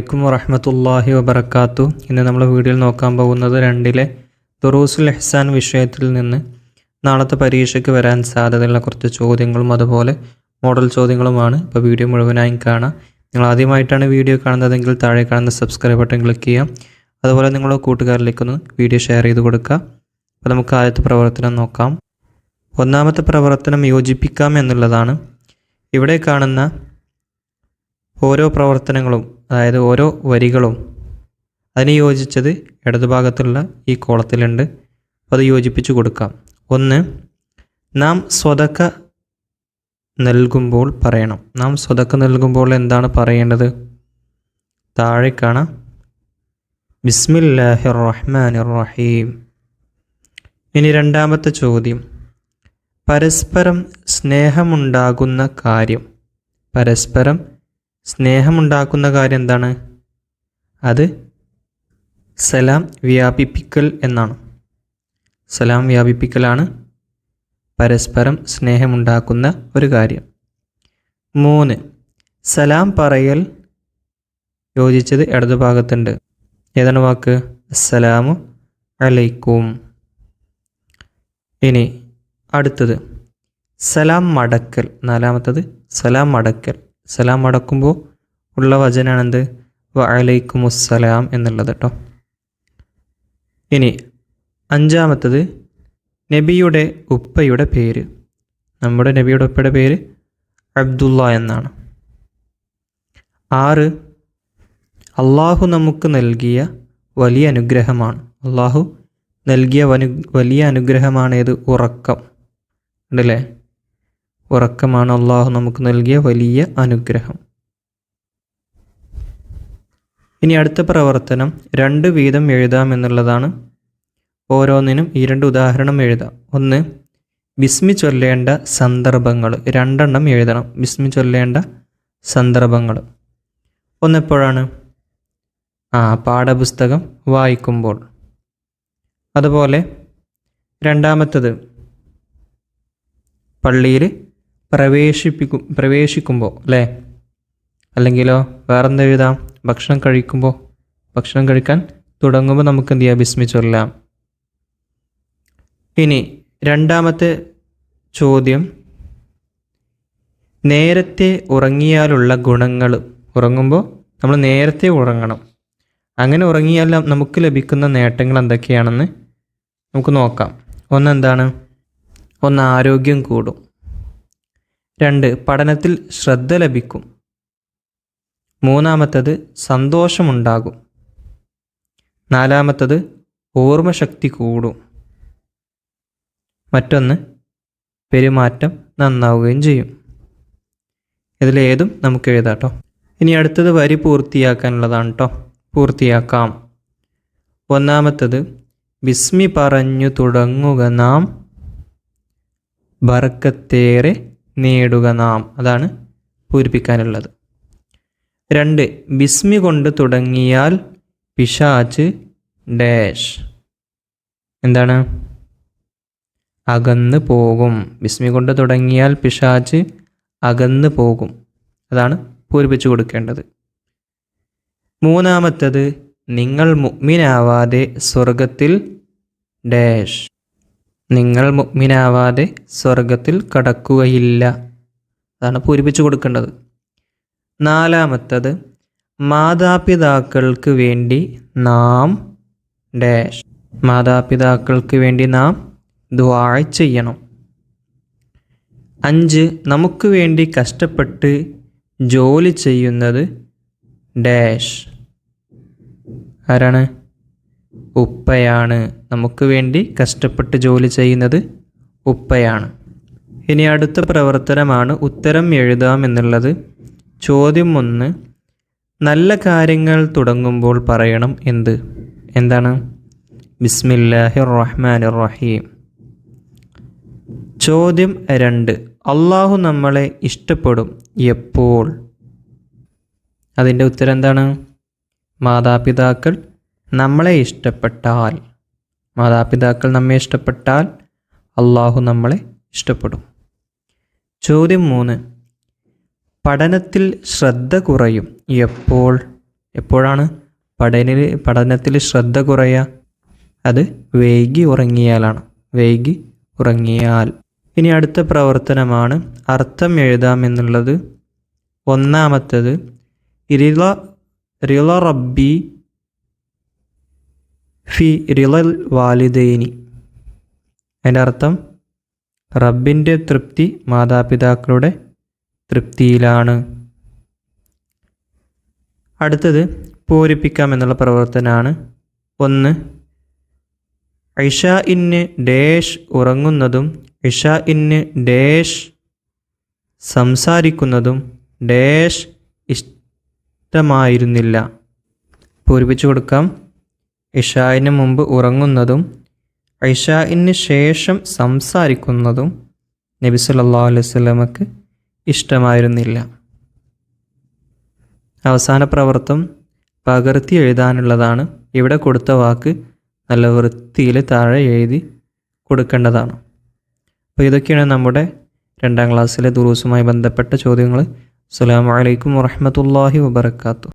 അലൈക്കും വറഹമത്തല്ലാഹി വബർക്കാത്തു ഇന്ന് നമ്മൾ വീഡിയോയിൽ നോക്കാൻ പോകുന്നത് രണ്ടിലെ ദുറൂസുൽ എഹ്സാൻ വിഷയത്തിൽ നിന്ന് നാളത്തെ പരീക്ഷയ്ക്ക് വരാൻ സാധ്യതയുള്ള കുറച്ച് ചോദ്യങ്ങളും അതുപോലെ മോഡൽ ചോദ്യങ്ങളുമാണ്. ഇപ്പോൾ വീഡിയോ മുഴുവനായും കാണാം. നിങ്ങൾ ആദ്യമായിട്ടാണ് വീഡിയോ കാണുന്നതെങ്കിൽ താഴെ കാണുന്ന സബ്സ്ക്രൈബ് ബട്ടൺ ക്ലിക്ക് ചെയ്യാം. അതുപോലെ നിങ്ങളുടെ കൂട്ടുകാരിലേക്കൊന്ന് വീഡിയോ ഷെയർ ചെയ്ത് കൊടുക്കുക. അപ്പോൾ നമുക്ക് ആദ്യത്തെ പ്രവർത്തനം നോക്കാം. ഒന്നാമത്തെ പ്രവർത്തനം യോജിപ്പിക്കാം എന്നുള്ളതാണ്. ഇവിടെ കാണുന്ന ഓരോ പ്രവർത്തനങ്ങളും അതായത് ഓരോ വരികളും. അതിന് യോജിച്ചത് ഇടതുഭാഗത്തുള്ള ഈ കോളത്തിലുണ്ട്. അപ്പോൾ അത് യോജിപ്പിച്ച് കൊടുക്കാം. ഒന്ന് നാം സ്വതക്ക നൽകുമ്പോൾ പറയണം. നാം സ്വതക്ക നൽകുമ്പോൾ എന്താണ് പറയേണ്ടത്? താഴെ കാണാം. ബിസ്മില്ലാഹിർ റഹ്മാനിർ റഹീം ഇനി രണ്ടാമത്തെ ചോദ്യം. പരസ്പരം സ്നേഹമുണ്ടാകുന്ന കാര്യം. പരസ്പരം സ്നേഹമുണ്ടാക്കുന്ന കാര്യം എന്താണ് അത് സലാം വ്യാപിപ്പിക്കൽ എന്നാണ്. സലാം വ്യാപിപ്പിക്കലാണ് പരസ്പരം സ്നേഹമുണ്ടാക്കുന്ന ഒരു കാര്യം. മൂന്ന് സലാം പറയൽ യോജിച്ചത് ഇടതുഭാഗത്തുണ്ട്. ഏതാണ് വാക്ക്? അസ്സലാമു അലൈക്കും. ഇനി അടുത്തത് സലാം മടക്കൽ. നാലാമത്തത് സലാം മടക്കൽ. സലാം അടക്കുമ്പോൾ ഉള്ള വചനാണെന്ത്? വഅലൈക്കുമുസ്സലാം എന്നുള്ളത് കേട്ടോ ഇനി അഞ്ചാമത്തത് നബിയുടെ ഉപ്പയുടെ പേര്. നമ്മുടെ നബിയുടെ ഉപ്പയുടെ പേര് അബ്ദുള്ള എന്നാണ്. ആറ് അള്ളാഹു നമുക്ക് നൽകിയ വലിയ അനുഗ്രഹമാണ്. അള്ളാഹു നൽകിയ വലിയ അനുഗ്രഹമാണേത് ഉറക്കം. ഉണ്ടല്ലേ? ഉറക്കമാണ് അള്ളാഹു നമുക്ക് നൽകിയ വലിയ അനുഗ്രഹം. ഇനി അടുത്ത പ്രവർത്തനം രണ്ട് വീതം എഴുതാം എന്നുള്ളതാണ്. ഓരോന്നിനും ഈ രണ്ട് ഉദാഹരണം എഴുതാം. ഒന്ന് ബിസ്മി ചൊല്ലേണ്ട സന്ദർഭങ്ങൾ. രണ്ടെണ്ണം എഴുതണം. ബിസ്മി ചൊല്ലേണ്ട സന്ദർഭങ്ങൾ. ഒന്നെപ്പോഴാണ്? ആ പാഠപുസ്തകം വായിക്കുമ്പോൾ. അതുപോലെ രണ്ടാമത്തത് പള്ളിയിൽ പ്രവേശിപ്പിക്കും പ്രവേശിക്കുമ്പോൾ അല്ലേ അല്ലെങ്കിലോ വേറെന്ത് എഴുതാം? ഭക്ഷണം കഴിക്കുമ്പോൾ ഭക്ഷണം കഴിക്കാൻ തുടങ്ങുമ്പോൾ നമുക്ക് എന്ത് ചെയ്യാം? ബിസ്മി ചൊല്ലാം ഇനി രണ്ടാമത്തെ ചോദ്യം. നേരത്തെ ഉറങ്ങിയാലുള്ള ഗുണങ്ങൾ ഉറങ്ങുമ്പോൾ നമ്മൾ നേരത്തെ ഉറങ്ങണം. അങ്ങനെ ഉറങ്ങിയാൽ നമുക്ക് ലഭിക്കുന്ന നേട്ടങ്ങൾ എന്തൊക്കെയാണെന്ന് നമുക്ക് നോക്കാം. ഒന്നെന്താണ് ഒന്ന് ആരോഗ്യം കൂടും. രണ്ട് പഠനത്തിൽ ശ്രദ്ധ ലഭിക്കും. മൂന്നാമത്തത് സന്തോഷമുണ്ടാകും. നാലാമത്തത് ഓർമ്മശക്തി കൂടും. മറ്റൊന്ന് പെരുമാറ്റം നന്നാവുകയും ചെയ്യും. ഇതിലേതും നമുക്ക് എഴുതാം കേട്ടോ ഇനി അടുത്തത് വരി പൂർത്തിയാക്കാനുള്ളതാണ് കേട്ടോ പൂർത്തിയാക്കാം. ഒന്നാമത്തത് ബിസ്മി പറഞ്ഞു തുടങ്ങുക നാം. ബർക്കത്തേറെ നേടുക നാം. അതാണ് പൂരിപ്പിക്കാനുള്ളത്. രണ്ട് ബിസ്മി കൊണ്ട് തുടങ്ങിയാൽ പിശാച്ച് ഡാഷ്. എന്താണ്? അകന്ന് പോകും. ബിസ്മി കൊണ്ട് തുടങ്ങിയാൽ പിശാച്ച് അകന്ന് പോകും. അതാണ് പൂരിപ്പിച്ചു കൊടുക്കേണ്ടത്. മൂന്നാമത്തത് നിങ്ങൾ മുഗ്മിനാവാതെ സ്വർഗത്തിൽ ഡാഷ്. നിങ്ങൾ മുഗ്മിനാവാതെ സ്വർഗത്തിൽ കടക്കുകയില്ല. അതാണ് പൂരിപ്പിച്ചു കൊടുക്കേണ്ടത്. നാലാമത്തത് മാതാപിതാക്കൾക്ക് വേണ്ടി നാം ഡാഷ്. മാതാപിതാക്കൾക്ക് വേണ്ടി നാം ദ്വാ ചെയ്യണം. അഞ്ച് നമുക്ക് വേണ്ടി കഷ്ടപ്പെട്ട് ജോലി ചെയ്യുന്നത് ഡാഷ്. ആരാണ്? ഉപ്പയാണ്. നമുക്ക് വേണ്ടി കഷ്ടപ്പെട്ട് ജോലി ചെയ്യുന്നത് ഉപ്പയാണ്. ഇനി അടുത്ത പ്രവർത്തനമാണ് ഉത്തരം എഴുതാം എന്നുള്ളത്. ചോദ്യം ഒന്ന് നല്ല കാര്യങ്ങൾ തുടങ്ങുമ്പോൾ പറയണം എന്ത്? എന്താണ്? ബിസ്മില്ലാഹിർ റഹ്മാൻ റഹീം ചോദ്യം രണ്ട് അള്ളാഹു നമ്മളെ ഇഷ്ടപ്പെടും എപ്പോൾ? അതിന്റെ ഉത്തരം എന്താണ്? മാതാപിതാക്കൾ നമ്മളെ ഇഷ്ടപ്പെട്ടാൽ മാതാപിതാക്കൾ നമ്മെ ഇഷ്ടപ്പെട്ടാൽ അള്ളാഹു നമ്മളെ ഇഷ്ടപ്പെടും. ചോദ്യം മൂന്ന്. പഠനത്തിൽ ശ്രദ്ധ കുറയും എപ്പോൾ? എപ്പോഴാണ് പഠന പഠനത്തിൽ ശ്രദ്ധ കുറയുക അത് വൈകി ഉറങ്ങിയാലാണ്. വൈകി ഉറങ്ങിയാൽ. ഇനി അടുത്ത പ്രവർത്തനമാണ് അർത്ഥം എഴുതാം എന്നുള്ളത്. ഒന്നാമത്തത് ഇരിള റിള റബ്ബി ഫി റിലൽ വാലിദൈനി. അതിന്റെ അർത്ഥം റബ്ബിന്റെ തൃപ്തി മാതാപിതാക്കളുടെ തൃപ്തിയിലാണ്. അടുത്തത് പൂരിപ്പിക്കാം എന്നുള്ള പ്രവർത്തനമാണ്. ഒന്ന് ഐഷ ഇന് ഡേഷ് ഉറങ്ങുന്നതും ഇഷ ഇന് ഡേഷ് സംസാരിക്കുന്നതും ഡേഷ് ഇഷ്ടമായിരുന്നില്ല. പൂരിപ്പിച്ചു കൊടുക്കാം. ഇഷായിന് മുമ്പ് ഉറങ്ങുന്നതും ഇഷായിന് ശേഷം സംസാരിക്കുന്നതും നബി സല്ലാ അലൈഹി വസല്ലമക്ക് ഇഷ്ടമായിരുന്നില്ല. അവസാന പ്രവർത്തം പകർത്തി എഴുതാനുള്ളതാണ്. ഇവിടെ കൊടുത്ത വാക്ക് നല്ല വൃത്തിയിൽ താഴെ എഴുതി കൊടുക്കേണ്ടതാണ്. അപ്പോൾ ഇതൊക്കെയാണ് നമ്മുടെ രണ്ടാം ക്ലാസ്സിലെ ദുറൂസുമായി ബന്ധപ്പെട്ട ചോദ്യങ്ങൾ അസ്സാം വലൈക്കും വറഹ്മത്തുള്ളാഹി വബർക്കാത്തു